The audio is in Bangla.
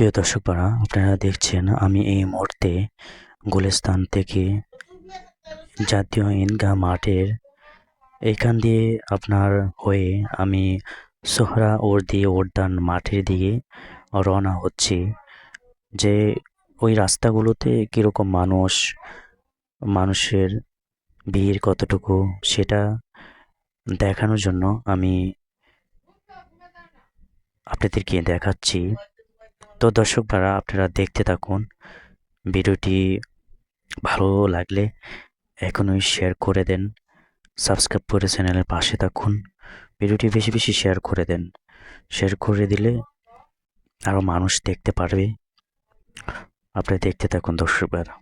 প্রিয় দর্শক আপনারা দেখছেন আমি এই মুহূর্তে গুলিস্তান থেকে জাতীয় ঈদগাহ মাঠের এইখান দিয়ে আপনার হয়ে আমি সোহরা ওর্দি উদ্যান মাঠের দিকে রওনা হচ্ছি। যে ওই রাস্তাগুলোতে কীরকম মানুষ, মানুষের ভিড় কতটুকু সেটা দেখানোর জন্য আমি আপনাদেরকে দেখাচ্ছি। তো দর্শক ভাড়া, আপনারা দেখতে থাকুন। ভিডিওটি ভালো লাগলে এখনই শেয়ার করে দেন। সাবস্ক্রাইব করে চ্যানেলের পাশে থাকুন। ভিডিওটি বেশি বেশি শেয়ার করে দেন। শেয়ার করে দিলে আরও মানুষ দেখতে পারবে। আপনি দেখতে থাকুন দর্শক ভাড়া।